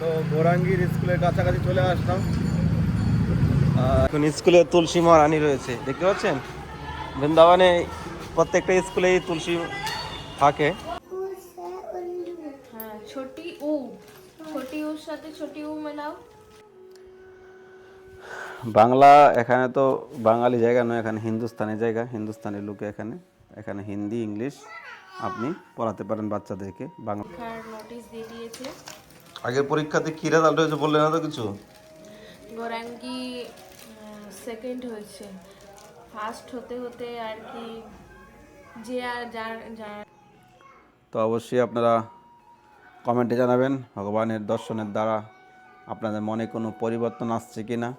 তো গোরাঙ্গির স্কুলের কাছাকাছি চলে আসলাম। এখন স্কুলে তুলসী মহারানী রয়েছে দেখতে পাচ্ছেন? বৃন্দাবনে প্রত্যেকটা স্কুলেই তুলসী থাকে। হ্যাঁ ছোটি উ। ছোটি উর সাথে ছোটি উ মেলাও। বাংলা এখানে তো বাঙালি জায়গা নয় এখানে হিন্দুস্তানি জায়গা। হিন্দুস্তানি লোকে এখানে। এখানে হিন্দি ইংলিশ আপনি পড়াতে পারেন বাচ্চাদেরকে। বাংলা নোটিশ দিয়ে দিয়েছে। আগের পরীক্ষাতে কি রেজাল্ট হয়েছে বললে না তো কিছু? গোরাঙ্গি সেকেন্ড হয়েছে। ফার্স্ট হতে হতে আর কি যে আর যার যার তো অবশ্যই আপনারা কমেন্টে জানাবেন ভগবানের দর্শনের দ্বারা আপনাদের মনে কোনো পরিবর্তন আসছে কি না?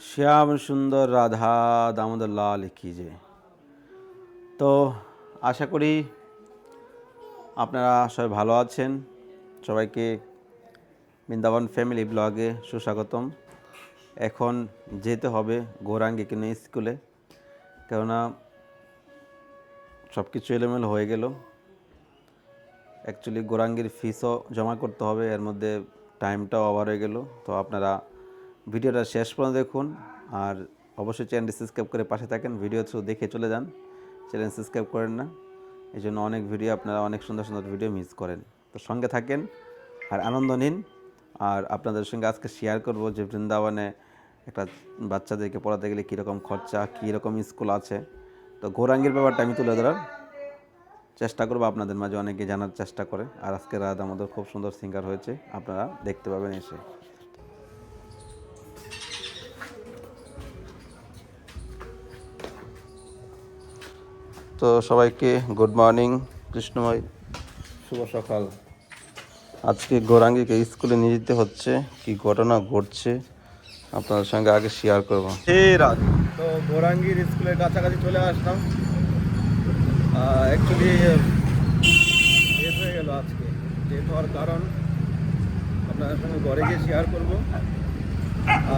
শ্যাম সুন্দর রাধা দামোদর লাল কি যে। তো আশা করি আপনারা সবাই ভালো আছেন। সবাইকে বৃন্দাবন ফ্যামিলি ব্লগে সুস্বাগতম। এখন যেতে হবে গৌরাঙ্গী কিনে স্কুলে। কেননা সব কিছু এলোমেলো হয়ে গেল। অ্যাকচুয়ালি গোরাঙ্গির ফিসও জমা করতে হবে, এর মধ্যে টাইমটাও ওভার হয়ে গেল। তো আপনারা ভিডিওটা শেষ পর্যন্ত দেখুন। আর অবশ্যই চ্যানেলটি সাবস্ক্রাইব করে পাশে থাকেন ভিডিও থ্রু দেখে চলে যান। চ্যানেল সাবস্ক্রাইব করেন না। এই জন্য অনেক ভিডিও আপনারা অনেক সুন্দর সুন্দর ভিডিও মিস করেন। তো সঙ্গে থাকেন আর আনন্দ নিন। আর আপনাদের সঙ্গে আজকে শেয়ার করব যে বৃন্দাবনে একটা বাচ্চাদেরকে পড়াতে গেলে কীরকম খরচা, কীরকম স্কুল আছে। তো গৌরাঙ্গীর ব্যাপারটা আমি তুলে ধরার চেষ্টা করব আপনাদের মাঝে অনেকে জানার চেষ্টা করে। আর আজকে রাত আমাদের খুব সুন্দর সিঙ্গার হয়েছে, আপনারা দেখতে পাবেন এসে। তো সবাইকে গুড মর্নিং কৃষ্ণময়, শুভ সকাল। আজকে গৌরাঙ্গীকে স্কুলে নিয়ে যেতে হচ্ছে, কি ঘটনা ঘটছে আপনাদের সঙ্গে আগে শেয়ার করব। তো গৌরাঙ্গীর স্কুলের কাছাকাছি চলে আসলাম। অ্যাকচুয়ালি হয়ে গেল আজকে। লেট হওয়ার কারণ আপনাদের সঙ্গে ঘরে গিয়ে শেয়ার করব।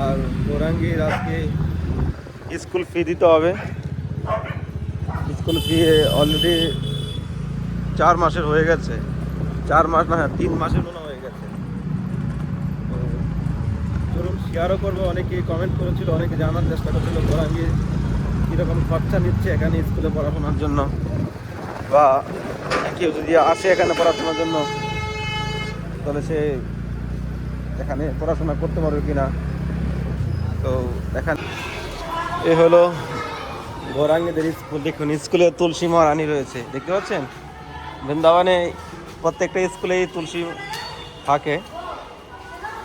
আর গৌরাঙ্গীর আজকে স্কুল ফি দিতে হবে। স্কুল ফি অলরেডি চার মাসের হয়ে গেছে। চার মাস না হ্যাঁ, তিন মাসের মনে হয়ে গেছে। ধরুন শেয়ারও করব। অনেকে কমেন্ট করেছিল অনেকে জানার চেষ্টা করছিল গোরাঙ্গি কীরকম খরচা নিচ্ছে এখানে স্কুলে পড়াশোনার জন্য? বা কেউ যদি আসে এখানে পড়াশোনার জন্য তাহলে সে এখানে পড়াশোনা করতে পারবে কিনা? তো এখানে এ হলো গৌরাঙ্গীদের স্কুল দেখুন, স্কুলে তুলসী মহারানী রয়েছে, দেখতে পাচ্ছেন? বৃন্দাবনে প্রত্যেকটা স্কুলেই তুলসী থাকে।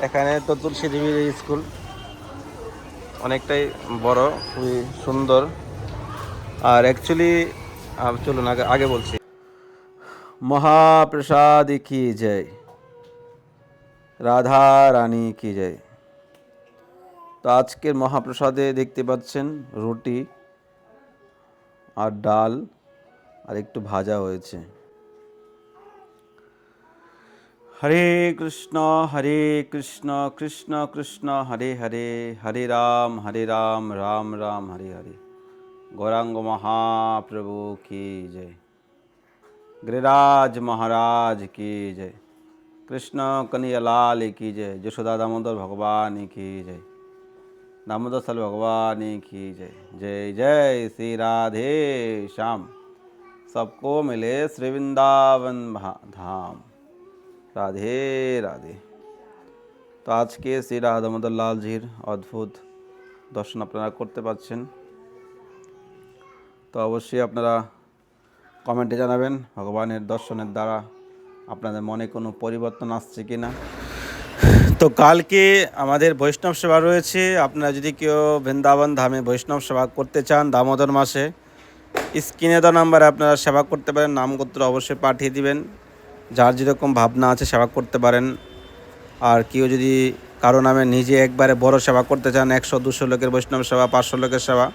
এখানে তো তুলসী দেবীর স্কুল অনেকটাই বড়, খুবই সুন্দর। আর অ্যাকচুয়ালি চলুন, আগে আগে বলছি। মহাপ্রসাদ কি জয়? রাধা রানী কি জয়? তো আজকের মহাপ্রসাদে দেখতে পাচ্ছেন রুটি। আর ডাল আর একটু ভাজা হয়েছে। হরে কৃষ্ণ হরে কৃষ্ণ কৃষ্ণ কৃষ্ণ, হরে হরে হরে রাম হরে রাম রাম রাম, হরে হরে। গৌরাঙ্গ মহাপ্রভু কি জয়। গিরাজ মহারাজ কি জয়। কৃষ্ণ কনিয়ালাল কি জয়। যশোদা দামোদর ভগবান কি জয়। दामोदर सल भगवान की जय जय जय श्री राधे श्याम सबको मिले श्री वृंदावन भा- धाम রাধে রাধে তো আজকে শ্রী রাধা দামোদর লালজির অদ্ভুত দর্শন আপনারা করতে পাচ্ছেন তো অবশ্যই আপনারা কমেন্টে জানাবেন ভগবানের দর্শনের দ্বারা আপনাদের মনে কোনো পরিবর্তন আসছে কি না তো কালকে আমাদের বৈষ্ণব সেবা রয়েছে। আপনারা যদি কেউ বৃন্দাবন ধামে বৈষ্ণব সেবা করতে চান, দামোদর মাসে, স্ক্রিনে দেওয়া নাম্বারে আপনারা সেবা করতে পারেন, নামগোত্র অবশ্যই পাঠিয়ে দিবেন। যার যেরকম ভাবনা আছে সেবা করতে পারেন। আর কেউ যদি কারও নামে নিজে একবারে বড় সেবা করতে চান, একশো, দুশো লোকের বৈষ্ণব সেবা, পাঁচশো লোকের সেবা,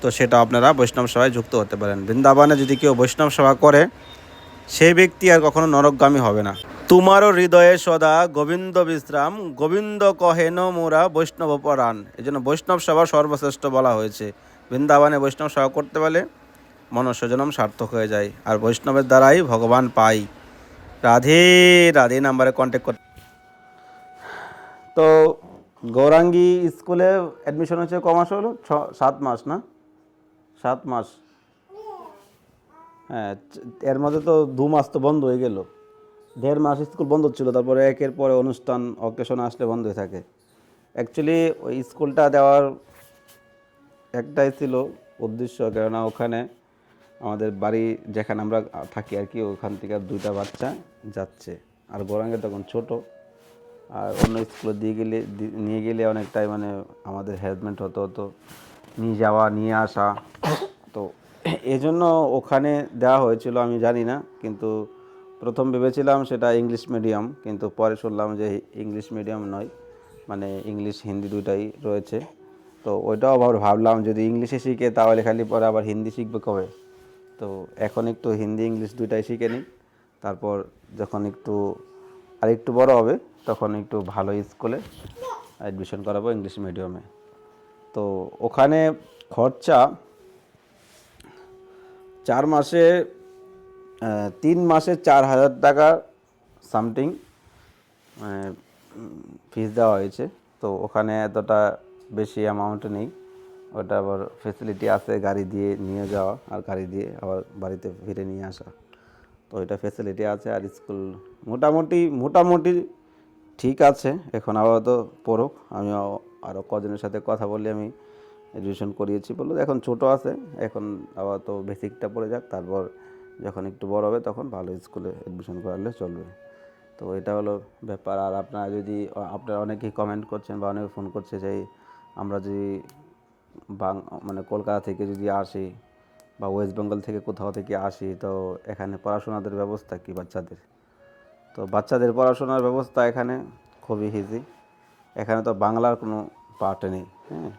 তো সেটা আপনারা বৈষ্ণব সেবায় যুক্ত হতে পারেন। বৃন্দাবনে যদি কেউ বৈষ্ণব সেবা করে, সেই ব্যক্তি আর কখনো নরকগামী হবে না। তোমারও হৃদয়ে সদা গোবিন্দ বিশ্রাম, গোবিন্দ কহেন মোরা বৈষ্ণব পরাণ। এই জন্য বৈষ্ণব সভা সর্বশ্রেষ্ঠ বলা হয়েছে। বৃন্দাবনে বৈষ্ণব সেবা করতে পারলে মনুষ্য জনম সার্থক হয়ে যায়। আর বৈষ্ণবের দ্বারাই ভগবান পাই। রাধে রাধে নাম্বারে কন্ট্যাক্ট কর তো গৌরাঙ্গী স্কুলে অ্যাডমিশন হচ্ছে ক মাস হলো? ছ, সাত মাস না? সাত মাস। হ্যাঁ এর মধ্যে তো দু মাস তো বন্ধ হয়ে গেল। দেড় মাস স্কুল বন্ধ ছিল, তারপরে একের পরে অনুষ্ঠান অকেশন আসলে বন্ধ হয়ে থাকে। অ্যাকচুয়ালি ওই স্কুলটা দেওয়ার একটাই ছিল উদ্দেশ্য, কেননা ওখানে আমাদের বাড়ি যেখানে আমরা থাকি আর কি, ওখান থেকে দুইটা বাচ্চা যাচ্ছে। আর গোরাঙ্গে তখন ছোট, আর অন্য স্কুলে দিয়ে গেলে নিয়ে গেলে অনেকটাই মানে আমাদের হেল্পমেন্ট হতো হতো নিয়ে যাওয়া, নিয়ে আসা। তো এই জন্য ওখানে দেওয়া হয়েছিল, আমি জানি না, কিন্তু প্রথম ভেবেছিলাম সেটা ইংলিশ মিডিয়াম, কিন্তু পরে শুনলাম যে ইংলিশ মিডিয়াম নয় মানে ইংলিশ, হিন্দি দুইটাই রয়েছে। তো ওইটাও আবার ভাবলাম, যদি ইংলিশে শিখে তাহলে খালি পরে আবার হিন্দি শিখবে কবে? তো এখন একটু হিন্দি, ইংলিশ দুইটাই শিখে নিই। তারপর যখন একটু, আর একটু বড় হবে, তখন একটু ভালো স্কুলে অ্যাডমিশন করাবো ইংলিশ মিডিয়ামে। তো ওখানে খরচা চার মাসে তিন মাসে চার হাজার টাকা সামথিং ফিস দেওয়া হয়েছে। তো ওখানে এতটা বেশি অ্যামাউন্ট নেই। ওটা আবার ফেসিলিটি আছে গাড়ি দিয়ে নিয়ে যাওয়া আর গাড়ি দিয়ে আবার বাড়িতে ফিরে নিয়ে আসা। তো এটা ফেসিলিটি আছে আর স্কুল মোটামুটি মোটামুটি ঠিক আছে। এখন আপাতত পড়ুক। আমি আরও কজনের সাথে কথা বলে, আমি এডুকেশন করিয়েছি বলল এখন ছোট আছে, এখন আপাতত বেসিকটা পড়ে যাক, তারপর যখন একটু বড় হবে তখন ভালো স্কুলে অ্যাডমিশন করালে চলবে। তো এটা হলো ব্যাপার। আর আপনারা যদি, আপনারা অনেকেই কমেন্ট করছেন বা অনেকে ফোন করছে যে, আমরা যদি বাং মানে কলকাতা থেকে যদি আসি বা ওয়েস্ট বেঙ্গল থেকে কোথাও থেকে আসি, তো এখানে পড়াশোনাদের ব্যবস্থা কি বাচ্চাদের? তো বাচ্চাদের পড়াশোনার ব্যবস্থা এখানে খুবই ইজি এখানে তো বাংলার কোনো পার্ট নেই হ্যাঁ?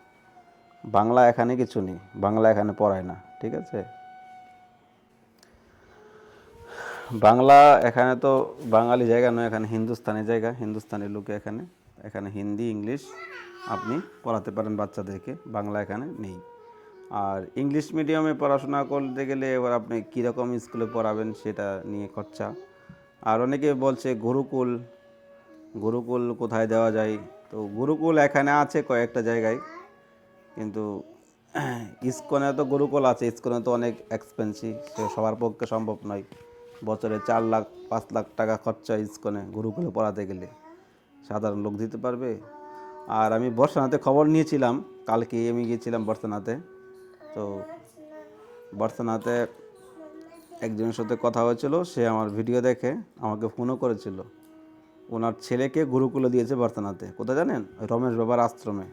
বাংলা এখানে কিছু নেই। বাংলা এখানে পড়ায় না, ঠিক আছে? বাংলা এখানে তো বাঙালি জায়গা নয়, এখানে হিন্দুস্তানি জায়গা। হিন্দুস্তানি লোকে এখানে এখানে হিন্দি, ইংলিশ আপনি পড়াতে পারেন বাচ্চাদেরকে। বাংলা এখানে নেই। আর ইংলিশ মিডিয়ামে পড়াশোনা করতে গেলে এবার আপনি কীরকম স্কুলে পড়াবেন সেটা নিয়ে খরচা। আর অনেকে বলছে গুরুকুল গুরুকুল কোথায় দেওয়া যায়? তো গুরুকুল এখানে আছে কয়েকটা জায়গায়, কিন্তু ইস্কনে তো গুরুকুল আছে, ইস্কনে তো অনেক এক্সপেন্সিভ সবার পক্ষে সম্ভব নয়। বছরে চার লাখ, পাঁচ লাখ টাকা খরচা ইস্কনে গুরুকুলে পড়াতে গেলে। সাধারণ লোক দিতে পারবে। আর আমি বর্ষানাতে খবর নিয়েছিলাম, কালকে আমি গিয়েছিলাম বর্ষানাতে। তো বর্ষানাতে একজনের সাথে কথা হয়েছিল, সে আমার ভিডিও দেখে আমাকে ফোনও করেছিল। ওনার ছেলেকে গুরুকুলে দিয়েছে বর্তনাতে কোথায় জানেন? রমেশ বাবার আশ্রমে।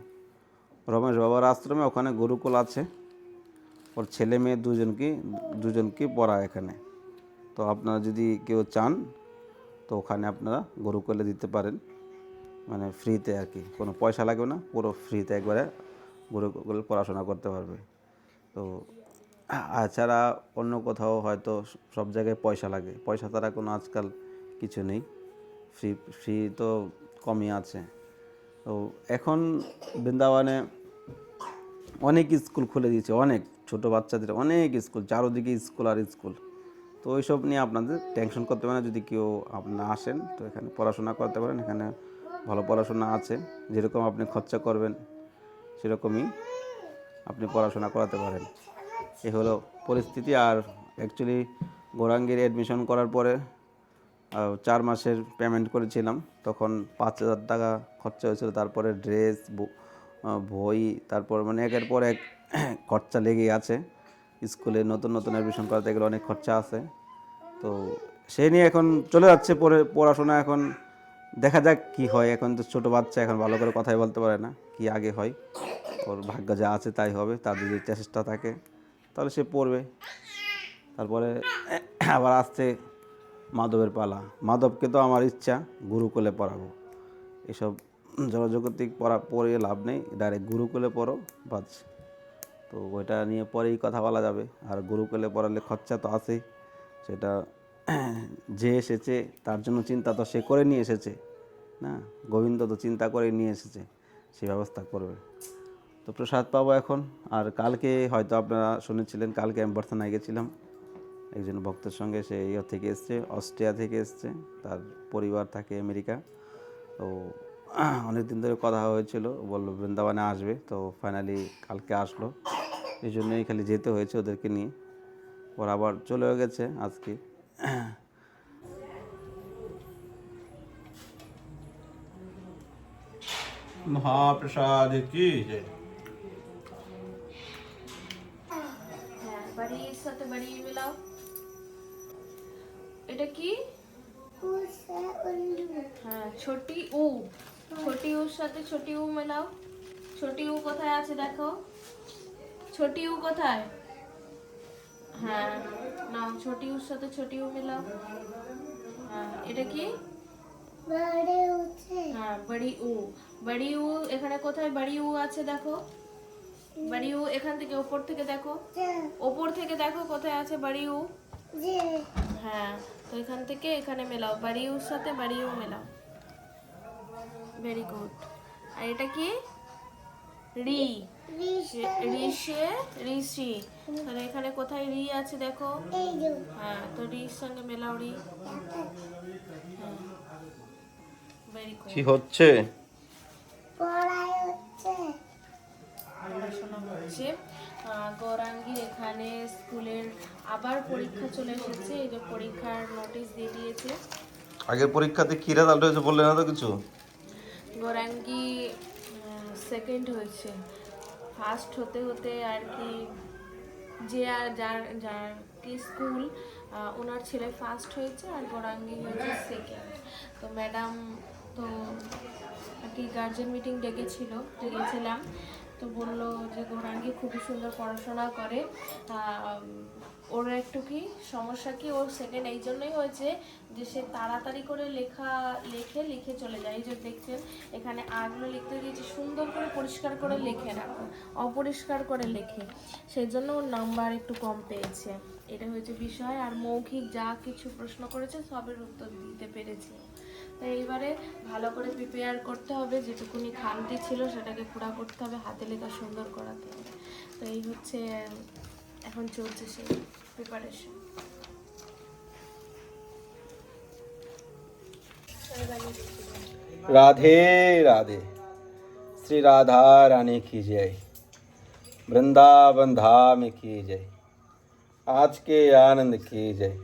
রমেশ বাবার আশ্রমে ওখানে গুরুকুল আছে। ওর ছেলে মেয়ে দুজনকে দুজনকে পড়ায় এখানে। তো আপনারা যদি কেউ চান, তো ওখানে আপনারা গুরুকুলে দিতে পারেন। মানে ফ্রিতে আর কি। কোনো পয়সা লাগবে না, পুরো ফ্রিতে একবারে গুরুকুলে পড়াশোনা করতে পারবে। তো এছাড়া অন্য কোথাও হয়তো সব জায়গায় পয়সা লাগে। পয়সা তারা কোনো আজকাল কিছু নেই। ফ্রি ফ্রি তো কমই আছে। তো এখন বৃন্দাবনে অনেক স্কুল খুলে দিয়েছে, অনেক। ছোট বাচ্চাদের অনেক স্কুল, চারোদিকে স্কুল আর স্কুল। তো ওইসব নিয়ে আপনাদের টেনশন করতে পারেন যদি কেউ আপনারা আসেন, তো এখানে পড়াশোনা করতে পারেন। এখানে ভালো পড়াশোনা আছে। যেরকম আপনি খরচা করবেন, সেরকমই আপনি পড়াশোনা করাতে পারেন। এ হলো পরিস্থিতি। আর অ্যাকচুয়ালি গৌরাঙ্গীর অ্যাডমিশন করার পরে চার মাসের পেমেন্ট করেছিলাম। তখন পাঁচ হাজার টাকা খরচা হয়েছিল। তারপরে ড্রেস বই, তারপর মানে একের পর এক খরচা লেগেই আছে। স্কুলে নতুন নতুন অ্যাডমিশন করাতে গেলে অনেক খরচা আছে। তো সেই নিয়ে এখন চলে যাচ্ছে পরে পড়াশোনা এখন। দেখা যাক কি হয়। এখন তো ছোটো বাচ্চা, এখন ভালো করে কথাই বলতে পারে না কি আগে হয়। ওর ভাগ্য যা আছে তাই হবে, তার যদি চেষ্টা থাকে, তাহলে সে পড়বে। তারপরে আবার আসছে মাধবের পালা। মাধবকে তো আমার ইচ্ছা, গুরুকুলে পড়াবো। এসব জনজাগতিক পড়া পড়ে লাভ নেই। ডাইরেক্ট গুরুকুলে পড়ো, বাস। তো ওইটা নিয়ে পরেই কথা বলা যাবে। আর গুরুকুলে পড়ালে খরচা তো আছেই। সেটা যে এসেছে, তার জন্য চিন্তা তো সে করে নিয়ে এসেছে। না? গোবিন্দ তো চিন্তা করে নিয়ে এসেছে, সে ব্যবস্থা করবে। তো প্রসাদ পাবো এখন। আর কালকে হয়তো আপনারা শুনেছিলেন, কালকে আমি বর্তমানে গেছিলাম। একজন ভক্তের সঙ্গে, সে ইয়ে থেকে এসছে, অস্ট্রিয়া থেকে এসছে। তার পরিবার থাকে আমেরিকা। তো অনেক দিন ধরে কথা হয়েছিল, বলল বৃন্দাবনে আসবে। তো ফাইনালি কালকে আসলো। এই জন্যই খালি যেতে হয়েছে ওদেরকে নিয়ে। ওরা আবার চলেও গেছে আজকে। মহাপ্রসাদ কি হ্যাঁ সাথে বাড়ি মেলাও। এটা কি? হ্যাঁ ছোটি উ। ছোটি উর সাথে ছোটি উ মেলাও। ছোটি উ কোথায় আছে দেখো। ছোটি উ কোথায়? হ্যাঁ নাও ছোটি উর সাথে ছোটি উ মেলাও। হ্যাঁ এটা কি? হ্যাঁ বড়ি উ বড়ি উ এখানে কোথায়? বড়ি উ আছে দেখো। বড়ি উ এখান থেকে উপর থেকে দেখো। ওপর থেকে দেখো কোথায় আছে বাড়ি উ হ্যাঁ তো এখান থেকে এখানে মেলাও। বাড়ি উর সাথে বাড়ি উ মেলাও। ভেরি গুড আর এটা কি? রি। ঋষে ঋষি তাহলে এখানে কোথায় রি আছে দেখো? হ্যাঁ তো রির সঙ্গে মেলাও রি কি হচ্ছে? পড়াশোনা হচ্ছে। গৌরাঙ্গীর এখানে স্কুলের আবার পরীক্ষা চলে এসেছে। এই যে পরীক্ষার নোটিশ দিয়ে দিয়েছে। আগের পরীক্ষাতে কি রেজাল্ট হয়েছে বললে না তো কিছু? গৌরাঙ্গি সেকেন্ড হয়েছে। ফার্স্ট হতে হতে আর কি যে আর যার যার কি স্কুল ওনার ছেলে ফার্স্ট হয়েছে আর গৌরাঙ্গি হয়েছে সেকেন্ড তো ম্যাডাম তো আর কি গার্জেন মিটিং ডেকেছিল, ডেকেছিলাম। তো বলল যে গৌরাঙ্গী খুবই সুন্দর পড়াশোনা করে। ওর একটু কি সমস্যা কি? ওর সেকেন্ড এই জন্যই হয়েছে যে সে তাড়াতাড়ি করে লেখা, লেখে, লিখে চলে যায়। এই যে দেখছেন, এখানে আগলো লিখতে দিয়েছে সুন্দর করে পরিষ্কার করে লেখে না, অপরিষ্কার করে লেখে। সেই জন্য ওর নাম্বার একটু কম পেয়েছে। এটা হয়েছে বিষয়। আর মৌখিক যা কিছু প্রশ্ন করেছে সবের উত্তর দিতে পেরেছে। তো এইবারে ভালো করে প্রিপেয়ার করতে হবে। যেটুকুনি খামতি ছিল সেটাকে পুরা করতে হবে, হাতে লেখা সুন্দর করাতে হবে। তো এই হচ্ছে, এখন চলছে সেই। প্রিপারেশন রাধে রাধে। শ্রী রাধা রানী কি জয়। বৃন্দাবন ধাম কি জয়। আজকে আনন্দ কি জয়।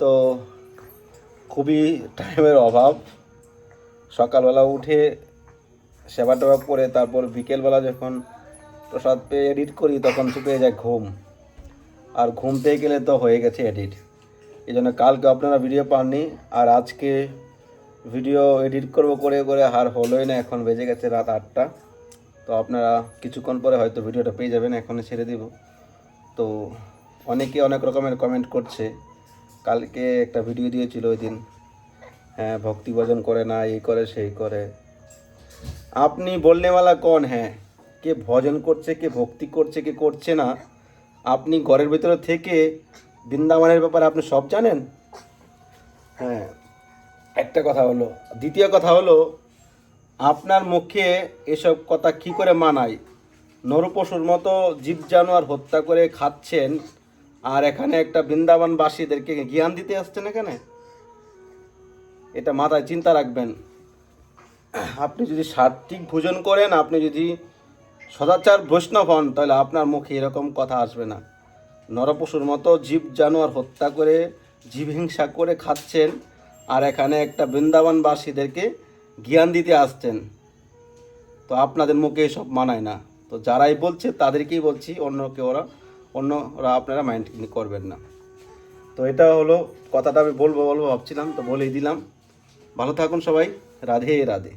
তো খুবই টাইমের অভাব। সকালবেলা উঠে সেবা টেবা করে তারপর বিকেলবেলা যখন প্রসাদ পেয়ে এডিট করি, তখন চুপে যায় ঘুম। আর ঘুম পেয়ে গেলে তো হয়ে গেছে এডিট এই জন্য কালকে আপনারা ভিডিও পাননি, আর আজকে ভিডিও এডিট করব করে করে আর হলোই না, এখন বেজে গেছে রাত আটটা। তো আপনারা কিছুক্ষণ পরে হয়তো ভিডিওটা পেয়ে যাবেন এখন ছেড়ে দিব। তো অনেকে অনেক রকমের কমেন্ট করছে, কালকে একটা ভিডিও দিয়েছিল ওই দিন। হ্যাঁ ভক্তি ভজন করে না, এই করে, সেই করে। আপনি বলনেওয়ালা কোন হ্যাঁ। কে ভজন করছে, কে ভক্তি করছে, কে করছে না আপনি ঘরের ভিতরে থেকে বৃন্দাবনের ব্যাপারে আপনি সব জানেন? হ্যাঁ। একটা কথা হলো, দ্বিতীয় কথা হলো, আপনার মুখে এসব কথা কি করে মানায়? নরপশুর মতো জীব জানোয়ার হত্যা করে খাচ্ছেন আর এখানে একটা বৃন্দাবনবাসীদেরকে জ্ঞান দিতে আসছেন এখানে? এটা মাথায় চিন্তা রাখবেন। আপনি যদি সাত্বিক ভোজন করেন, আপনি যদি সদাচার বৈষ্ণব হন, তাহলে আপনার মুখে এরকম কথা আসবে না। নরপশুর মতো জীব জানোয়ার হত্যা করে, জীব হিংসা করে খাচ্ছেন, আর এখানে একটা বৃন্দাবনবাসীদেরকে জ্ঞান দিতে আসছেন। তো আপনাদের মুখে সব মানায় না। তো যারাই বলছে, তাদেরকেই বলছি, অন্যকে ওরা, অন্যরা আপনারা মাইন্ড করবেন না। তো এটা হলো কথাটা, আমি বলব বলব ভাবছিলাম, তো বলেই দিলাম। ভালো থাকুন সবাই, রাধে রাধে।